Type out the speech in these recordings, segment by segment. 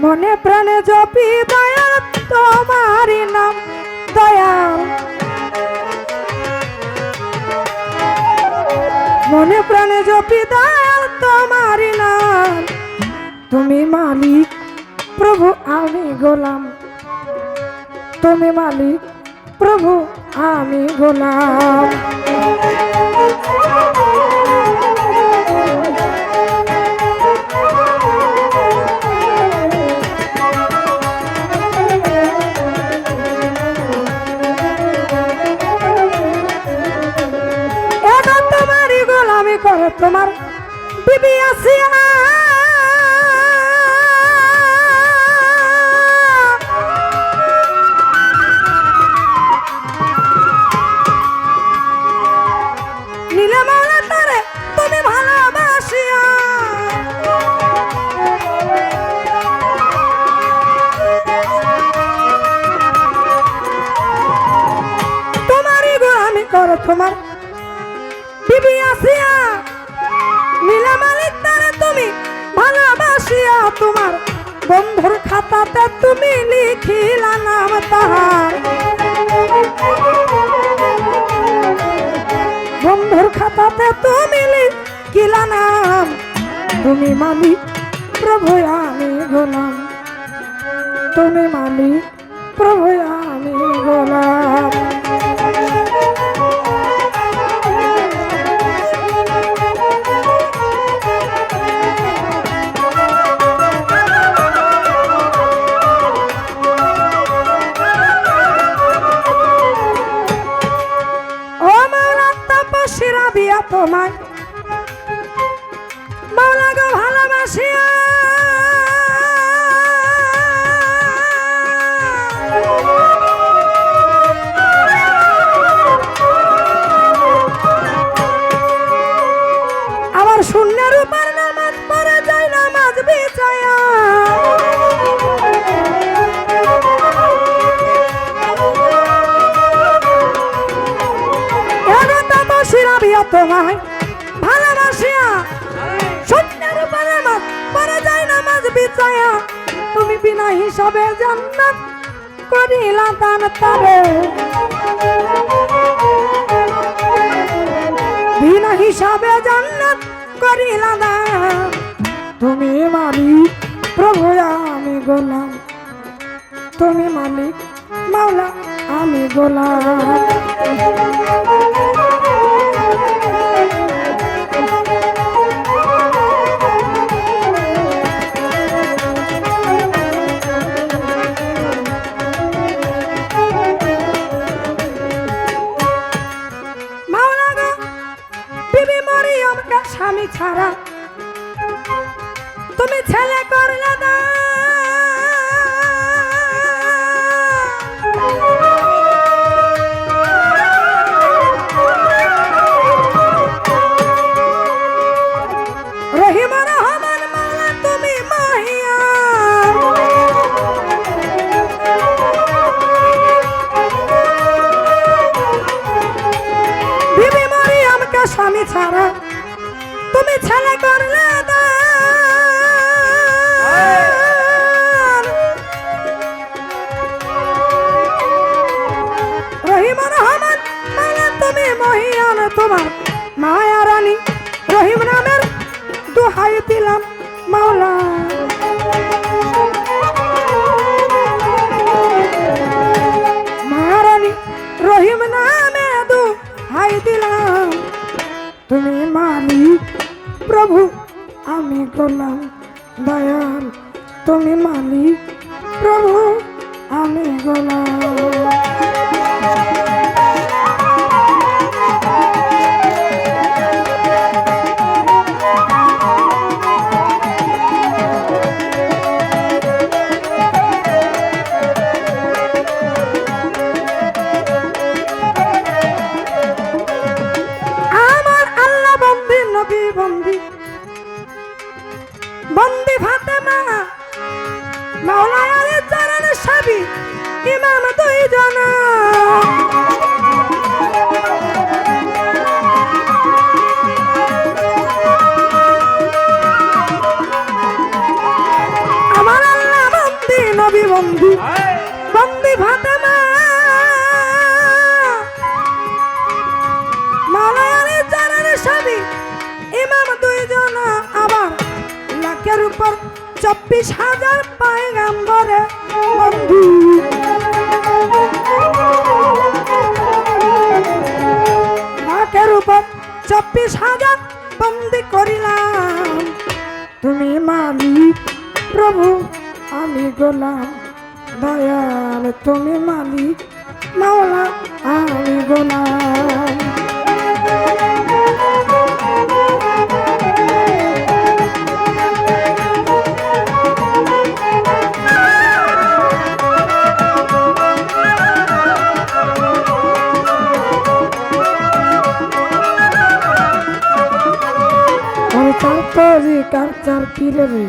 মনে প্রাণে জপি দয়াল তোমারই নাম, দয়াল। মনে প্রাণে জপি দয়াল তোমারই নাম, তুমি মালিক, প্রভু আমি গোলাম। তুমি মালিক, প্রভু আমি গোলাম। গোলামি করে তোমার বিবি আসিয়া তোমার বিবি আসিয়া। নীলা মালিক তারে তুমি ভালোবাসিয়া। তোমার বন্ধুর খাতাতে তুমি লিখিলা নাম তাহার। বন্ধুর খাতাতে তুমি লিখিলা নাম। তুমি মালিক, প্রভু, আমি গোলাম। তুমি মালিক তোমায় ভালোবাসিয়া। শূন্যের উপরে পরে যায় নামাজ বিচায়া তুমি বিনা হিসাবে জান্নাত করিলা দান তারে। বিনা হিসাবে জান্নাত করিলা দান তুমি মালিক, প্রভু আমি গোলাম। তুমি মালিক, মাওলা আমি গোলাম। তুমি ছেলে করলে না। স্বামী ছাড়া তুমি ছেলে করলে তোমার মায়া রানী রহিম নামের দোহাই দিলাম মাওলা। মহারানী রহিম নামে দোহাই দিলাম। তুমি মালিক প্রভু, আমি গোলাম দয়াল। তুমি মালিক প্রভু, আমি গোলাম। স্বামী ইমাম দুইজন আবার লাখের উপর চব্বিশ হাজার পায়গাম্বরে বন্ধু। লাখের উপর চব্বিশ হাজার বন্দি করিলাম। তুমি মালিক প্রভু, আমি গোলাম। দয়াল, তুমি মালিক, মাওলা, আমি গোলাম। তরি কার পীরে রে?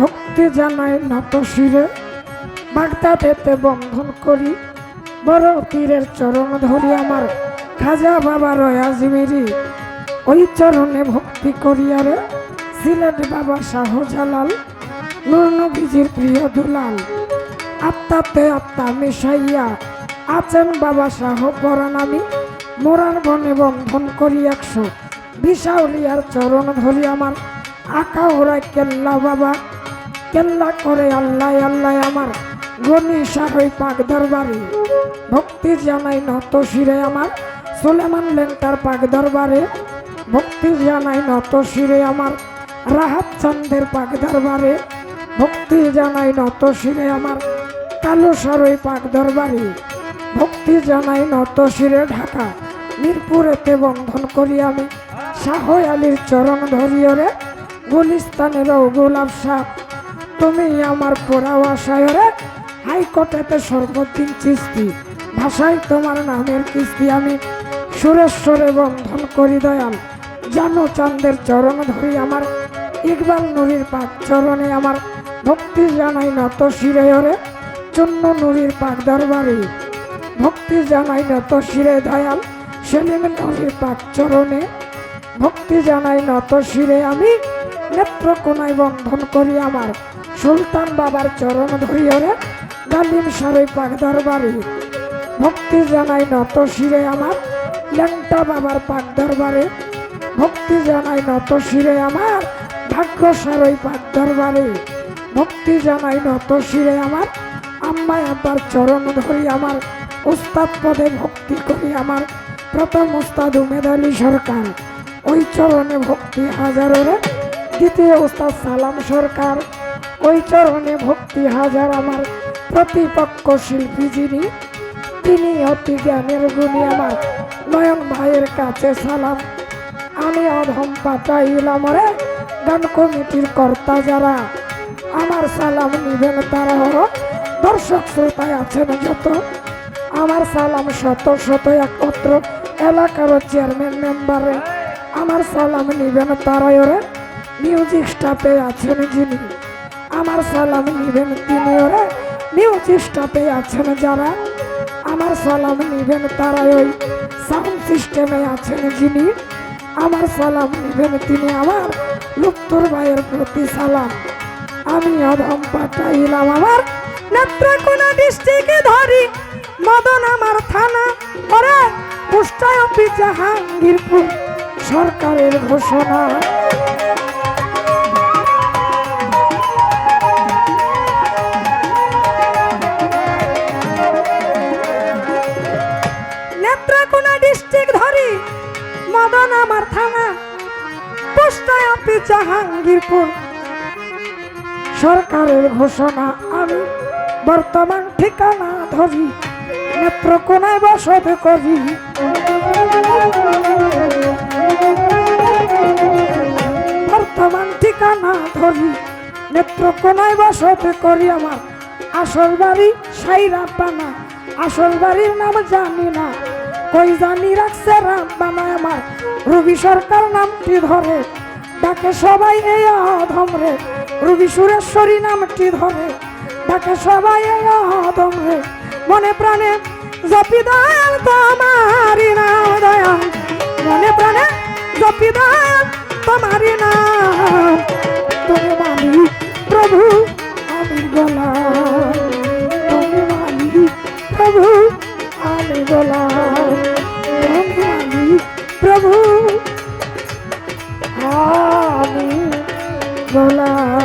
ভক্তি জানাই নত শিরে। বাগদাদেতে বন্ধন করি। বড় পীরের চরণ ধরি আমার। খাজা বাবা রয় আজমিরি ওই চরণে ভক্তি করিয়ারে সিলেট বাবা শাহজালাল, নূর প্রিয় দুলাল। আত্মাতে আত্মা মিশাইয়া আছেন বাবা শাহ পরাণ আমি মোরার বনে বন্ধন করি একশো। বিশাউলিয়ার চরণ ধরি আমার। আকা ওরাই কেল্লা বাবা, কেল্লা করে আল্লাহ আল্লাহ আমার গনি সাহই পাক দরবারে। ভক্তি জানাই নত শিরে আমার, সুলেমান লেন্টার পাক দরবারে। ভক্তি জানাই নত শিরে আমার, রাহাত চন্দের পাক দরবারে। ভক্তি জানাই নত শিরে আমার, কালো সরই পাক দরবারে। ভক্তি জানাই নত শিরে ঢাকা, মিরপুরেতে বন্ধন করি আমি, শাহ আলীর চরণ ধরিয়রে গুলিস্তানের গোলাপ সাপ তুমি আমার পোড়াও আশায় রে, হাইকোর্টেতে সর্বদিন চিস্তি। ভাষায় তোমার নামের কিস্তি আমি সুরেশ্বরে বন্ধন করি দয়াল। জানো চান্দের চরণ ধরি আমার, ইকবাল নুরির পাক চরণে আমার। ভক্তি জানাই নত শিরে হরে চূন্য নুরির পাক দরবারে। ভক্তি জানাই নত শিরে দয়াল, সেলিম নুরির পাক চরণে। ভক্তি জানাই নত শিরে আমি নেত্রকোনায় বন্ধন করি আমার। সুলতান বাবার চরণ ধরিয়রে গালিম সারই পাক দরবারে ভক্তি জানাই নত শিরে আমার ল্যাংটা বাবার পাক দরবারে ভক্তি জানাই নত শিরে আমার ভাগ্য সারই পাক দরবারে ভক্তি জানাই নত শিরে আমার আম্মাই আব্বার চরণ ধরি আমার। উস্তাদ পদে ভক্তি করি আমার প্রথম উস্তাদ উমেদ আলী সরকার। ওই চরণে ভক্তি হাজারের দ্বিতীয় উস্তাদ সালাম সরকার। ওই চরণে ভক্তি হাজার আমার প্রতিপক্ষ শিল্পী যিনি, তিনি অতি জ্ঞানের গুণী আমার। নয়ন ভাইয়ের কাছে সালাম। আমি অধম পাঠাইলাম রে গান কমিটির কর্তা যারা। আমার সালাম নিবেন তারা হলো দর্শক শ্রোতায় আছেন যত। আমার সালাম শত শত একত্র এলাকার চেয়ারম্যান মেম্বারে। আমার সালাম নিবেন তারাই ওরে। মিউজিক স্টাফে আছেন যিনি। আমার সালাম নিবেন তিনি ওরে। মিউজিক স্টাফে আছেন যারা। আমার সালাম নিবেন তারাই ওই সাউন্ড সিস্টেমে আছেন যিনি। আমার সালাম নিবেন তিনি আমার লুপ্তর ভাইয়ের প্রতি সালাম। আমি অধম পাঠাইলাম আমার নেত্রকোনা ডিস্ট্রিক্টে ধরি। মদন আমার থানা পরে পুষ্টায় অফিস জাহাঙ্গীরপুর। সরকারের ঘোষণা। জাহাঙ্গীরপুর সরকারের ঘোষণা আমি বর্তমান ঠিকানা ধরি, নেত্রকোনায় বসত করি। বর্তমান ঠিকানা ধরি, নেত্রকোনায় বসত করি আমার। আসল বাড়ি সাইরা পানা, আসল বাড়ির নাম জানি না। কই জানি রাখছে রাম বানায় আমার। রবি সরকার নামটি ধরে ডাকে সবাই এই অধম রে। রবি সুরেশ্বরী নামটি ধরে। ডাকে সবাই এই অধম রে। মনে প্রাণে জপি দয়াল তোমারি নাম দয়াল। মনে প্রাণে জপি দয়াল তোমারি নাম তুমি মালিক প্রভু, আমি গোলাম। প্রভু, আমি গোলাম। আমি প্রভু গোলাম